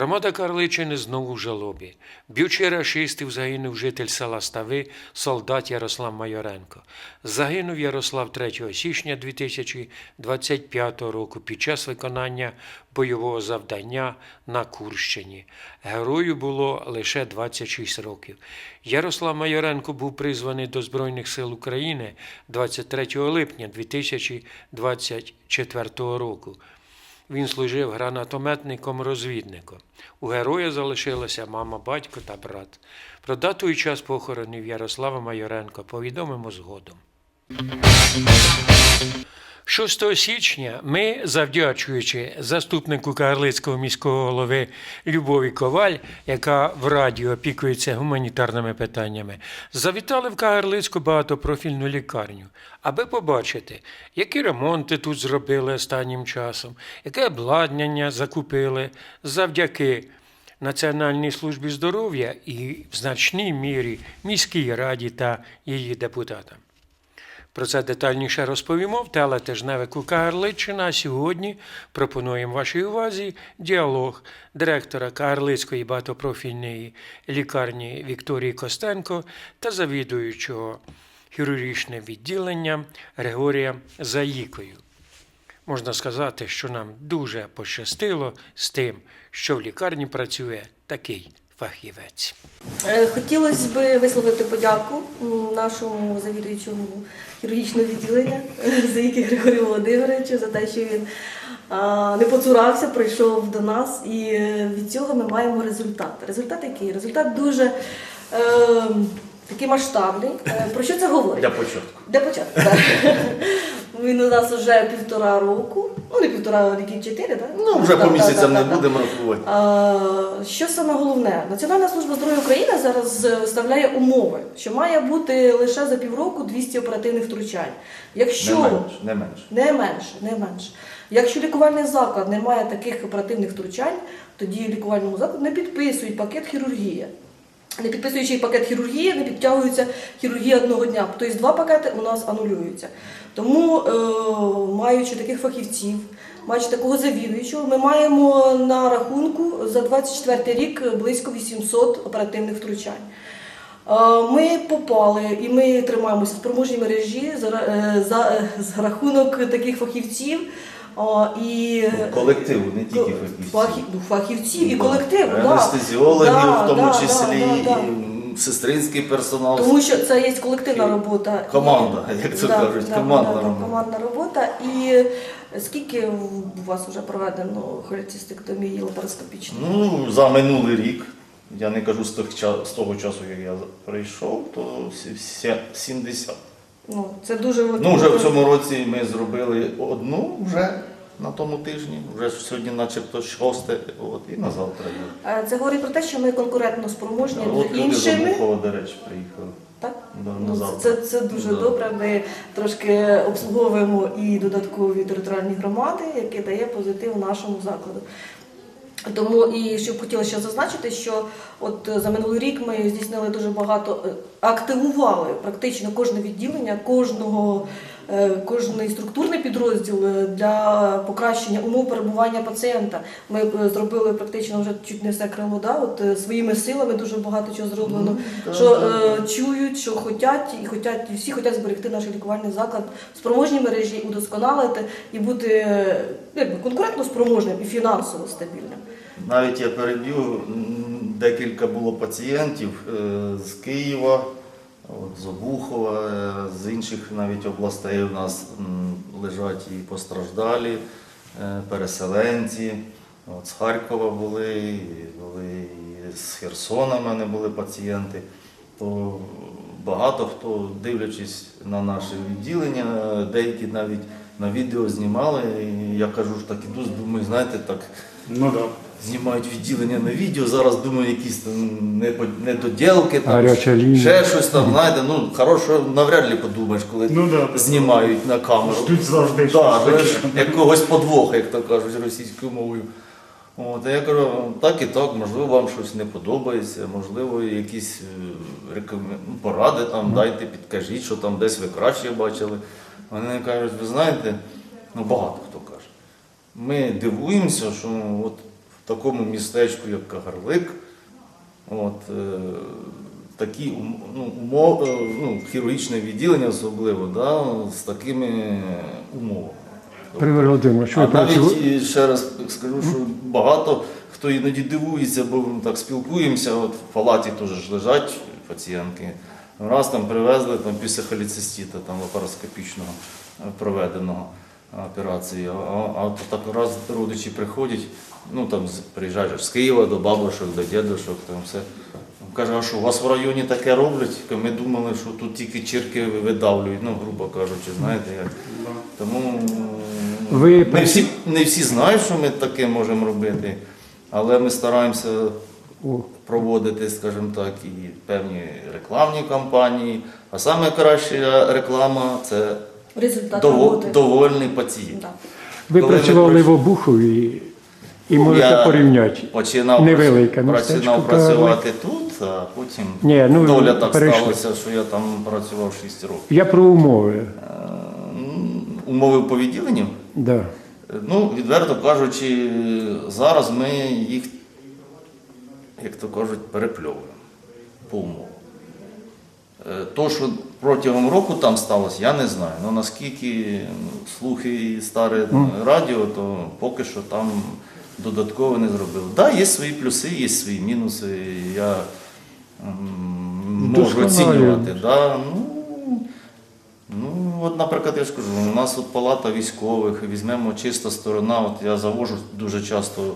Громада Карличини знову в жалобі. Б'ючи рашистів, загинув житель села Стави, солдат Ярослав Майоренко. Загинув Ярослав 3 січня 2025 року під час виконання бойового завдання на Курщині. Герою було лише 26 років. Ярослав Майоренко був призваний до Збройних сил України 23 липня 2024 року. Він служив гранатометником-розвідником. У героя залишилася мама, батько та брат. Про дату і час похоронів Ярослава Майоренка повідомимо згодом. 6 січня ми, завдячуючи заступнику Кагарлицького міського голови Любові Коваль, яка в радіо опікується гуманітарними питаннями, завітали в Кагарлицьку багатопрофільну лікарню, аби побачити, які ремонти тут зробили останнім часом, яке обладнання закупили завдяки Національній службі здоров'я і в значній мірі міській раді та її депутатам. Про це детальніше розповімо в телетижневику Кагарличчина. А сьогодні пропонуємо вашій увазі діалог директора Кагарлицької багатопрофільної лікарні Вікторії Костенко та завідуючого хірургічним відділенням Григорія Заїкою. Можна сказати, що нам дуже пощастило з тим, що в лікарні працює такий фахівець. Е, Хотілося б висловити подяку нашому завідуючому хірургічного відділення Заїки Григорію Володимировичу за те, що він не поцурався, прийшов до нас, і е, від цього ми маємо результат. Результат який? Результат дуже е, такий масштабний. Про що це говорить? Для початку. Для початку, так. Він у нас вже півтора року, ну не півтора, років чотири, так? Ну, вже по місяцям не будемо рахувати. А, Що саме головне? Національна служба здоров'я України зараз е, виставляє умови, що має бути лише за півроку 200 оперативних втручань. Якщо Не менше, не менше. не менше, не менше. Якщо лікувальний заклад не має таких оперативних втручань, тоді лікувальному закладу не підписують пакет хірургія. Не підписуючи пакет хірургії, не підтягується хірургія одного дня. Тобто два пакети у нас анулюються. Тому, е, маючи таких фахівців, маючи такого завідуючого, ми маємо на рахунку за 24 рік близько 800 оперативних втручань. Е, Ми попали і ми тримаємося в спроможній мережі за, е, за, за рахунок таких фахівців. О, і Колективу, не тільки фахівців. фахі- ну, фахівців і Да. колективу. да. Анестезіологів, Да, в тому да, числі, да, да, да. і сестринський персонал. Тому що це є колективна робота. команда, як це кажуть, командна робота. командна робота. І скільки у вас вже проведено холецистектомії лапароскопічної? Ну, за минулий рік, я не кажу з, того часу, як я прийшов, то сі- сі- 70. Ну, це дуже Ну, вже в цьому році ми зробили одну вже на тому тижні, вже сьогодні начебто шосте, от, і на завтра. Е, Це говорить про те, що ми конкурентно спроможні От з люди з іншими. Обухова, до речі, приїхали. Так? Да, на Ну, завтра. це, це дуже Да. добре. Ми трошки обслуговуємо і додаткові територіальні громади, які дає позитив нашому закладу. Тому і що хотіла ще зазначити, що от е, за минулий рік ми здійснили дуже багато, е, активували практично кожне відділення, кожного, кожний структурний підрозділ е, для покращення умов перебування пацієнта. Ми е, зробили практично вже чуть не все крило, да? от е, своїми силами дуже багато чого зроблено. Ну, що е, чують, що хотять, і хотять, і всі хочуть зберегти наш лікувальний заклад в спроможній мережі, удосконалити і бути е, якби, конкурентно спроможним і фінансово стабільним. Навіть я переб'ю, декілька було пацієнтів е, з Києва, от, з Обухова, е, з інших навіть областей у нас лежать і постраждалі, е, переселенці. От, з Харкова були, і були і з Херсона в мене були пацієнти. То багато хто, дивлячись на наше відділення, деякі навіть на відео знімали. І я кажу, ж так іду, думаю, знаєте, так Ну да. Знімають відділення на відео. Зараз думаю, якісь там непо- недоділки, там, Гаряча лінія. ще щось там, знаєте, ну хорошого навряд ли подумаєш, коли Ну да, знімають на камеру. Ждуть завжди Да, щось якогось подвоха, як то кажуть російською мовою. От, а я кажу, так і так, можливо, вам щось не подобається, можливо, якісь е, рекомен- ну, поради там дайте, підкажіть, що там десь ви краще бачили. Вони кажуть, ви знаєте, ну багато хто каже. Ми дивуємося, що от такому містечку, як Кагарлик, от, е, такі ну, умов, е, ну, хірургічне відділення особливо, да, з такими умовами. Привер Володимирович, ви А навіть працювали? ще раз скажу, що багато хто іноді дивується, бо ми так спілкуємося. От в палаті теж лежать пацієнтки. Раз там привезли там, після холецистита, там лапароскопічного е, проведеного операції. А, а от так раз родичі приходять, ну там ж з Києва до бабушок, до дідушок, там все. Каже, а що у вас в районі таке роблять? Ми думали, що тут тільки чірки видавлюють, ну, грубо кажучи, знаєте як. Тому Ви не, всі, не всі знають, що ми таке можемо робити, але ми стараємося проводити, скажімо так, і певні рекламні кампанії. А саме краща реклама це Результат роботи. довольний пацієнт. Да. Ви Коли працювали пройшли- в Обухові і Ну, можете я порівняти. Починав, Невелике прац- містечко, починав працювати тут, а потім Ні, ну, доля так перейшли. сталося, що я там працював 6 років. Я про умови. Е, Умови по відділенню? Да. Ну, відверто кажучи, зараз ми їх, як то кажуть, перепльовуємо по умовам. Е, То, що протягом року там сталося, я не знаю. Ну наскільки ну, слухи і старе радіо, то поки що там додатково не зробили. Так, да, є свої плюси, є свої мінуси. Я можу оцінювати. Да, ну, Ну, от, наприклад, я ж кажу, у нас от палата військових, візьмемо чиста сторона. От я завожу дуже часто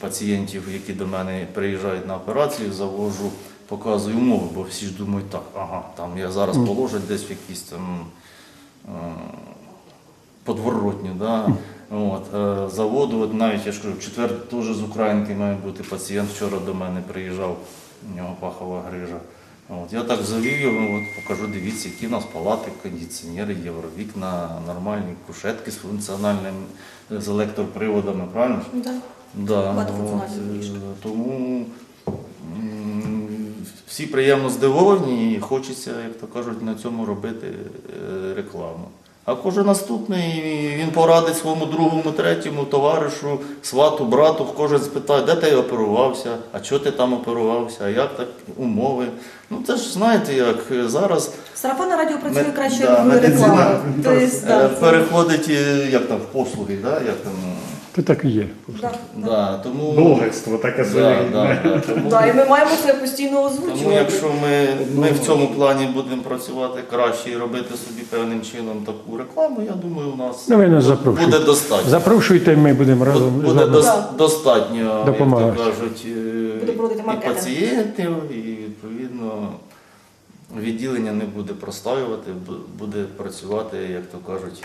пацієнтів, які до мене приїжджають на операцію, завожу, показую умови, бо всі ж думають, так, ага, там я зараз положать десь в якісь там е, подворотню. Да? От, е, заводу, от навіть я ж кажу, в четвер теж з Українки має бути пацієнт. Вчора до мене приїжджав, у нього пахова грижа. От, я так завів його, от, покажу, дивіться, які в нас палати, кондиціонери, євровікна, нормальні кушетки з функціональним з електроприводами, правильно? Да. Да, от, е, тому всі приємно здивовані і хочеться, як то кажуть, на цьому робити е, рекламу. А кожен наступний він порадить своєму другому, третьому товаришу, свату, брату, кожен спитає, де ти оперувався, а чого ти там оперувався, а як так умови. Ну це ж знаєте, як зараз Сарафанне радіо працює краще да, реклама. Тобто, е, да, переходить е, як там в послуги, да, як там. То так і є. да, да. Тому, Блогерство таке да, своє. да, да, тому, Да, і ми маємо це постійно тому озвучувати. якщо ми, ми в цьому плані будемо працювати краще і робити собі певним чином таку рекламу, я думаю, у нас Ну, ви нас буде достатньо. Запрошуйте, ми будемо разом з Буде вами. дос- достатньо, Допомагати. як то кажуть, е, Буде проводити і маркетинг. пацієнтів, і відповідно відділення не буде простоювати, бу- буде працювати, як то кажуть,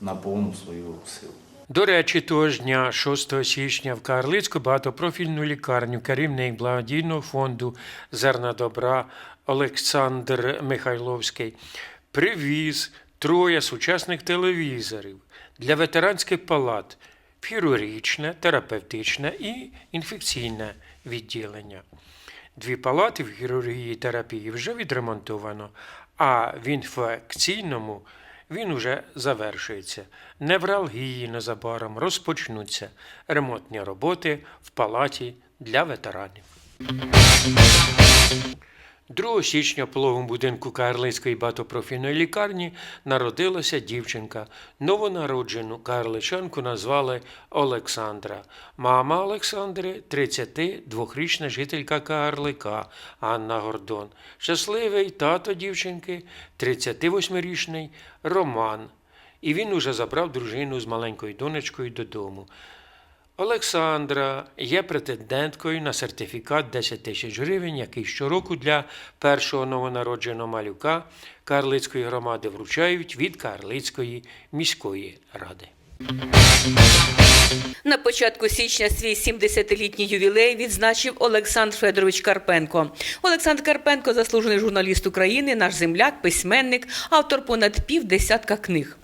на повну свою силу. До речі, того ж дня, 6 січня, в Карлицьку багатопрофільну лікарню керівник благодійного фонду Зерна добра Олександр Михайловський привіз троє сучасних телевізорів для ветеранських палат хірургічне, терапевтичне і інфекційне відділення. Дві палати в хірургії і терапії вже відремонтовано, а в інфекційному він уже завершується. Невралгії незабаром розпочнуться ремонтні роботи в палаті для ветеранів. 2 січня в пологовому будинку Карлицької багатопрофільної лікарні народилася дівчинка. Новонароджену карличанку назвали Олександра. Мама Олександри 32-річна жителька Карлика Анна Гордон. Щасливий тато дівчинки 38-річний Роман. І він уже забрав дружину з маленькою донечкою додому. Олександра є претенденткою на сертифікат 10 тисяч гривень, який щороку для першого новонародженого малюка Карлицької громади вручають від Карлицької міської ради. На початку січня свій 70-літній ювілей відзначив Олександр Федорович Карпенко. Олександр Карпенко заслужений журналіст України, наш земляк, письменник, автор понад півдесятка книг.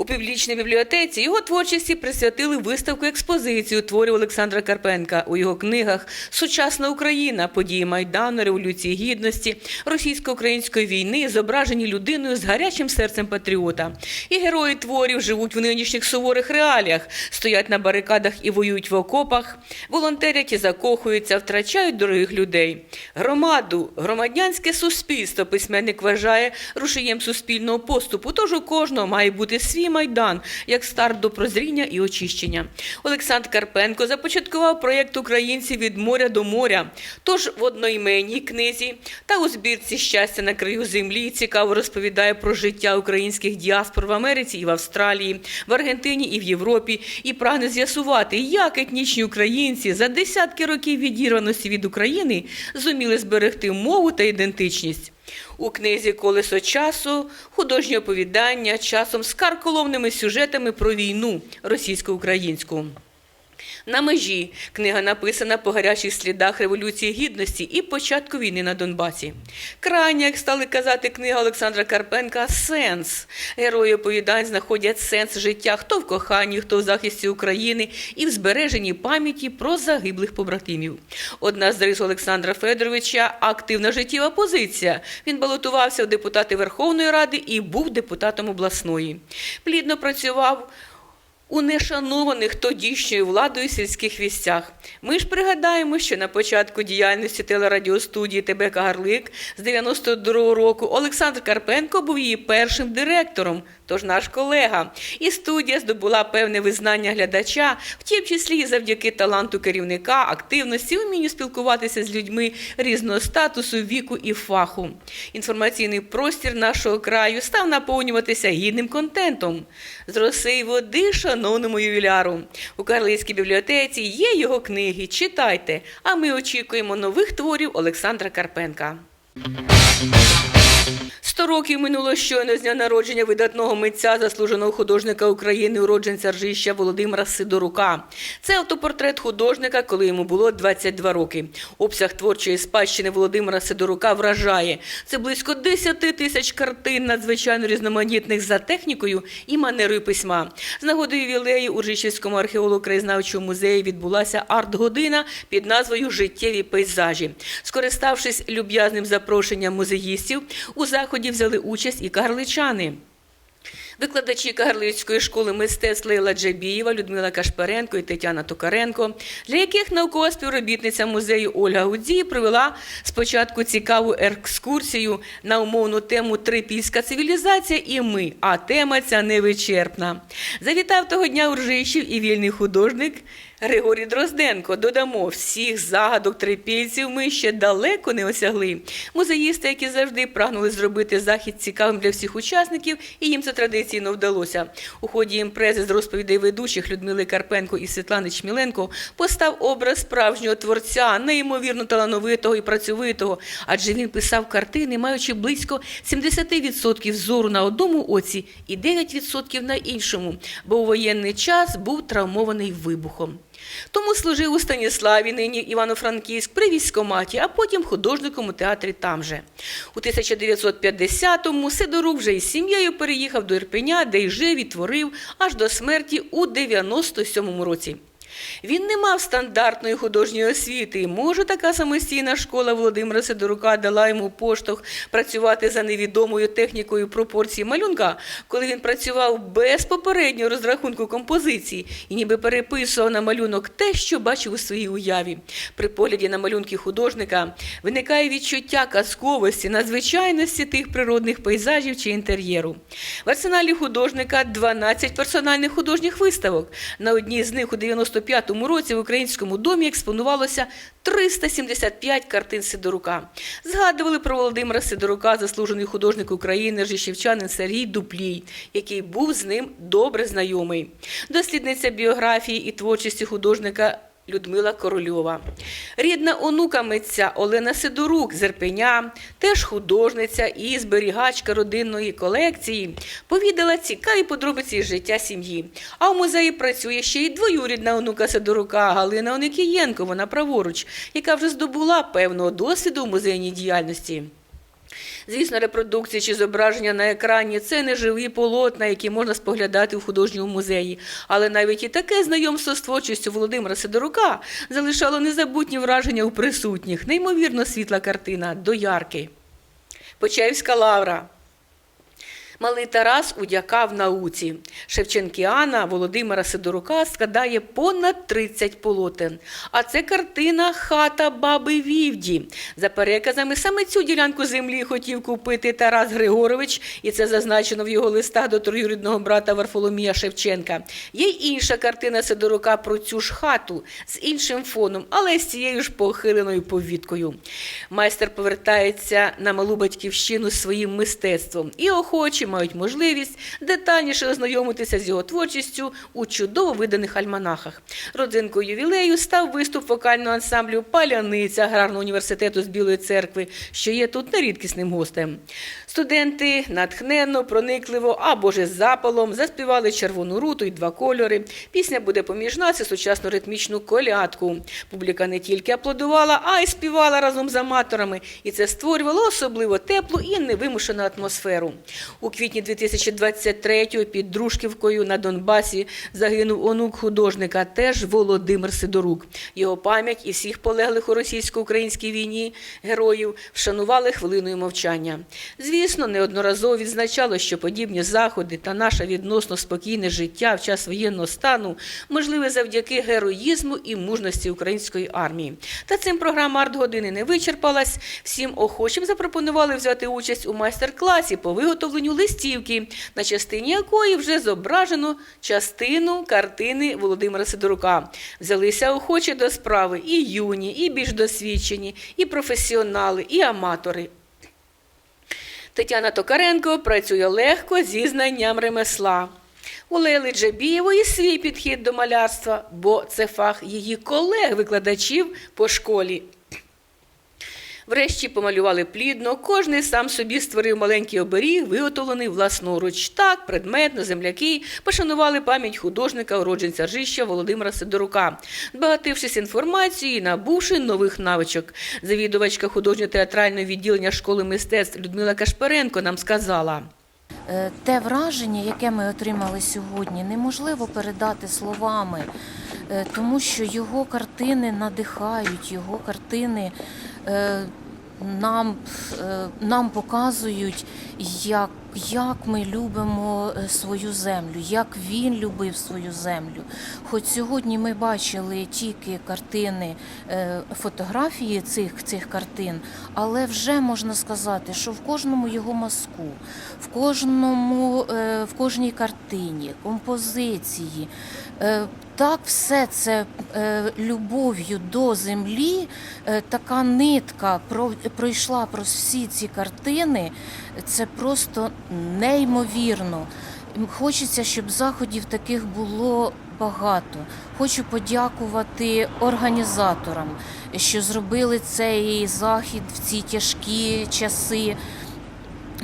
У публічній бібліотеці його творчості присвятили виставку експозицію творів Олександра Карпенка. У його книгах Сучасна Україна, події Майдану, Революції Гідності, російсько-української війни, зображені людиною з гарячим серцем патріота. І герої творів живуть в нинішніх суворих реаліях, стоять на барикадах і воюють в окопах, волонтерять і закохуються, втрачають дорогих людей. Громаду, громадянське суспільство. Письменник вважає рушієм суспільного поступу. Тож у кожного має бути свій майдан як старт до прозріння і очищення. Олександр Карпенко започаткував проєкт українців від моря до моря. Тож в одноіменній книзі та у збірці Щастя на краю землі цікаво розповідає про життя українських діаспор в Америці і в Австралії, в Аргентині і в Європі, і прагне з'ясувати, як етнічні українці за десятки років відірваності від України зуміли зберегти мову та ідентичність. У книзі Колесо часу художнє оповідання часом з карколомними сюжетами про війну російсько-українську. На межі книга написана по гарячих слідах Революції Гідності і початку війни на Донбасі. Крайня, як стали казати, книга Олександра Карпенка сенс. Герої оповідань знаходять сенс життя хто в коханні, хто в захисті України і в збереженні пам'яті про загиблих побратимів. Одна з рис Олександра Федоровича активна життєва позиція. Він балотувався в депутати Верховної Ради і був депутатом обласної. Плідно працював у нешанованих тодішньою владою сільських вістях. Ми ж пригадаємо, що на початку діяльності телерадіостудії ТБ Гарлик з 92-го року Олександр Карпенко був її першим директором, тож наш колега. І студія здобула певне визнання глядача, в тім числі і завдяки таланту керівника, активності, вмінню спілкуватися з людьми різного статусу, віку і фаху. Інформаційний простір нашого краю став наповнюватися гідним контентом. З роси води, шановному ювіляру. У Карлицькій бібліотеці є його книги. Читайте. А ми очікуємо нових творів Олександра Карпенка. Сто років минуло щойно з дня народження видатного митця, заслуженого художника України, уродженця Ржища Володимира Сидорука. Це автопортрет художника, коли йому було 22 роки. Обсяг творчої спадщини Володимира Сидорука вражає. Це близько 10 тисяч картин, надзвичайно різноманітних за технікою і манерою письма. З нагоди ювілею у Ржищівському археолого-краєзнавчому музеї відбулася арт-година під назвою Життєві пейзажі. Скориставшись люб'язним запрошенням музеїстів, у заході взяли участь і карличани. Викладачі Кагарлицької школи мистецтв Лейла Джабієва, Людмила Кашпаренко і Тетяна Токаренко, для яких наукова співробітниця музею Ольга Гудзій провела спочатку цікаву екскурсію на умовну тему Трипільська цивілізація і ми, а тема ця невичерпна. Завітав того дня Уржищів і вільний художник Григорій Дрозденко. Додамо, всіх загадок трипільців ми ще далеко не осягли. Музеїсти, які завжди прагнули зробити захід цікавим для всіх учасників, і їм це традиційно вдалося. У ході імпрези з розповідей ведучих Людмили Карпенко і Світлани Чміленко постав образ справжнього творця, неймовірно талановитого і працьовитого, адже він писав картини, маючи близько 70% зору на одному оці і 9% на іншому, бо у воєнний час був травмований вибухом. Тому служив у Станіславі, нині Івано-Франківськ, при військоматі, а потім художником у театрі там же. У 1950-му Сидорук вже із сім'єю переїхав до Ірпеня, де й жив і творив аж до смерті у 97-му році. Він не мав стандартної художньої освіти. і, Може, така самостійна школа Володимира Сидорука дала йому поштовх працювати за невідомою технікою пропорції малюнка, коли він працював без попереднього розрахунку композиції і ніби переписував на малюнок те, що бачив у своїй уяві. При погляді на малюнки художника виникає відчуття казковості, надзвичайності тих природних пейзажів чи інтер'єру. В арсеналі художника 12 персональних художніх виставок. На одній з них у 95-му році в українському домі експонувалося 375 картин Сидорука. Згадували про Володимира Сидорука, заслужений художник України, ржищівчанин Сергій Дуплій, який був з ним добре знайомий. Дослідниця біографії і творчості художника Людмила Корольова. Рідна онука митця Олена Сидорук з Ірпеня, теж художниця і зберігачка родинної колекції, повідала цікаві подробиці життя сім'ї. А в музеї працює ще й двоюрідна онука Сидорука Галина Оникієнко, вона праворуч, яка вже здобула певного досвіду у музейній діяльності. Звісно, репродукції чи зображення на екрані це не живі полотна, які можна споглядати в художньому музеї. Але навіть і таке знайомство з творчістю Володимира Сидорука залишало незабутні враження у присутніх. Неймовірно світла картина доярки. Почаївська лавра. Малий Тарас удяка в науці. Шевченкіана Володимира Сидорука складає понад 30 полотен. А це картина Хата баби Вівді. За переказами, саме цю ділянку землі хотів купити Тарас Григорович, і це зазначено в його листах до троюрідного брата Варфоломія Шевченка. Є й інша картина Сидорука про цю ж хату з іншим фоном, але з цією ж похиленою повідкою. Майстер повертається на малу батьківщину своїм мистецтвом і охочі мають можливість детальніше ознайомитися з його творчістю у чудово виданих альманахах. Родзинкою ювілею став виступ вокального ансамблю Паляниця аграрного університету з Білої церкви, що є тут нерідкісним гостем. Студенти натхненно, проникливо або ж з запалом заспівали червону руту і два кольори. Пісня буде поміж нас і сучасну ритмічну колядку. Публіка не тільки аплодувала, а й співала разом з аматорами, і це створювало особливо теплу і невимушену атмосферу. У квітні 2023-го під Дружківкою на Донбасі загинув онук художника, теж Володимир Сидорук. Його пам'ять і всіх полеглих у російсько-українській війні героїв вшанували хвилиною мовчання. Звісно, неодноразово відзначало, що подібні заходи та наше відносно спокійне життя в час воєнного стану можливе завдяки героїзму і мужності української армії. Та цим програма арт-години не вичерпалась. Всім охочим запропонували взяти участь у майстер-класі по виготовленню листівки, на частині якої вже зображено частину картини Володимира Сидорука. Взялися охочі до справи і юні, і більш досвідчені, і професіонали, і аматори. Тетяна Токаренко працює легко зі знанням ремесла. У Лейли Джабієвої свій підхід до малярства, бо це фах її колег-викладачів по школі. Врешті помалювали плідно, кожний сам собі створив маленький оберіг, виготовлений власноруч. Так, предметно, земляки пошанували пам'ять художника, уродженця Ржища Володимира Сидорука, збагатившись інформацією набувши нових навичок. Завідувачка художньо-театрального відділення школи мистецтв Людмила Кашперенко нам сказала. Е, Те враження, яке ми отримали сьогодні, неможливо передати словами, е, тому що його картини надихають, його картини е, нам, е, нам показують, як, як ми любимо е, свою землю, як він любив свою землю. Хоч сьогодні ми бачили тільки картини, е, фотографії цих, цих картин, але вже можна сказати, що в кожному його мазку, в кожному, в кожній картині, композиції. Так, все це е, любов'ю до землі, е, така нитка про- пройшла про всі ці картини. Це просто неймовірно. Хочеться, щоб заходів таких було багато. Хочу подякувати організаторам, що зробили цей захід в ці тяжкі часи.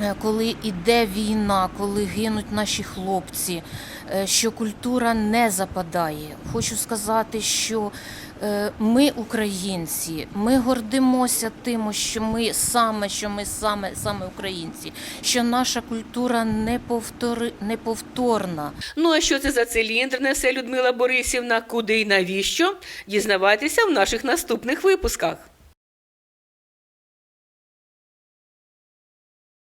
Е, коли іде війна, коли гинуть наші хлопці, е, що культура не западає. Хочу сказати, що е, ми, українці, ми гордимося тим, що ми саме, що ми саме, саме українці, що наша культура неповтори, неповторна. Ну а що це за циліндр несе Людмила Борисівна? Куди і навіщо? Дізнавайтеся в наших наступних випусках.